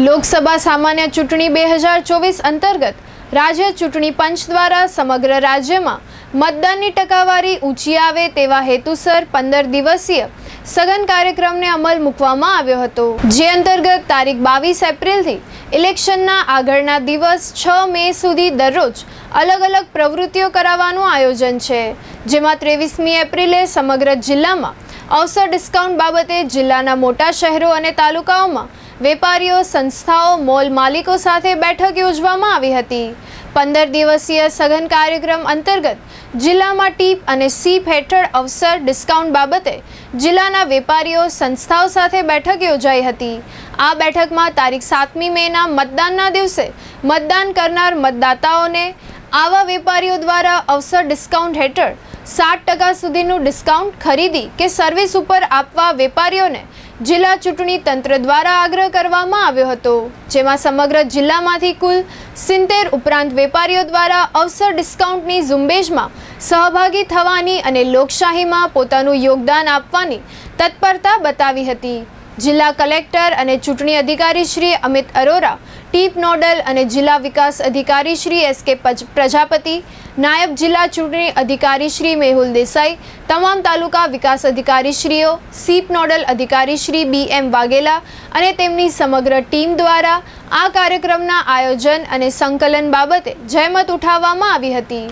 લોકસભા સામાન્ય ચૂંટણી બે હજાર ચોવીસ અંતર્ગત રાજ્ય ચૂંટણી પંચ દ્વારા સમગ્ર રાજ્યમાં મતદાનની ટકાવારી ઊંચી આવે તેવા હેતુસર પંદર દિવસીય સઘન કાર્યક્રમને અમલ મૂકવામાં આવ્યો હતો. જે અંતર્ગત તારીખ બાવીસ એપ્રિલથી ઇલેક્શનના આગળના દિવસ છ મે સુધી દરરોજ અલગ અલગ પ્રવૃત્તિઓ કરાવવાનું આયોજન છે. જેમાં ત્રેવીસમી એપ્રિલે સમગ્ર જિલ્લામાં અવસર ડિસ્કાઉન્ટ બાબતે જિલ્લાના મોટા શહેરો અને તાલુકાઓમાં વેપારીઓ, સંસ્થાઓ, મોલ માલિકો સાથે બેઠક યોજવામાં આવી હતી. પંદર દિવસીય સઘન કાર્યક્રમ અંતર્ગત જિલ્લામાં ટીપ અને સીપ હેઠળ અવસર ડિસ્કાઉન્ટ બાબતે જિલ્લાના વેપારીઓ, સંસ્થાઓ સાથે બેઠક યોજાઈ હતી. આ બેઠકમાં તારીખ સાતમી મેના મતદાનના દિવસે મતદાન કરનાર મતદાતાઓને આવા વેપારીઓ દ્વારા અવસર ડિસ્કાઉન્ટ હેઠળ સાત ટકા સુધીનું ડિસ્કાઉન્ટ ખરીદી કે સર્વિસ ઉપર આપવા વેપારીઓને જિલ્લા ચૂંટણી તંત્ર દ્વારા આગ્રહ કરવામાં આવ્યો હતો, જેમાં સમગ્ર જિલ્લામાંથી કુલ સિત્તેર ઉપરાંત વેપારીઓ દ્વારા અવસર ડિસ્કાઉન્ટની ઝુંબેશમાં સહભાગી થવાની અને લોકશાહીમાં પોતાનું યોગદાન આપવાની તત્પરતા બતાવી હતી. જિલ્લા કલેક્ટર અને ચૂંટણી અધિકારી શ્રી અમિત અરોરા, ટીપ નોડલ અને જિલ્લા વિકાસ અધિકારી શ્રી એસ કે પ્રજાપતિ, નાયબ જિલ્લા ચૂંટણી અધિકારી શ્રી મેહુલ દેસાઈ, તમામ તાલુકા વિકાસ અધિકારી શ્રીઓ, સીપ નોડલ અધિકારી શ્રી બી એમ વાઘેલા અને તેમની સમગ્ર ટીમ દ્વારા આ કાર્યક્રમના આયોજન અને સંકલન બાબતે જહેમત ઉઠાવવામાં આવી હતી.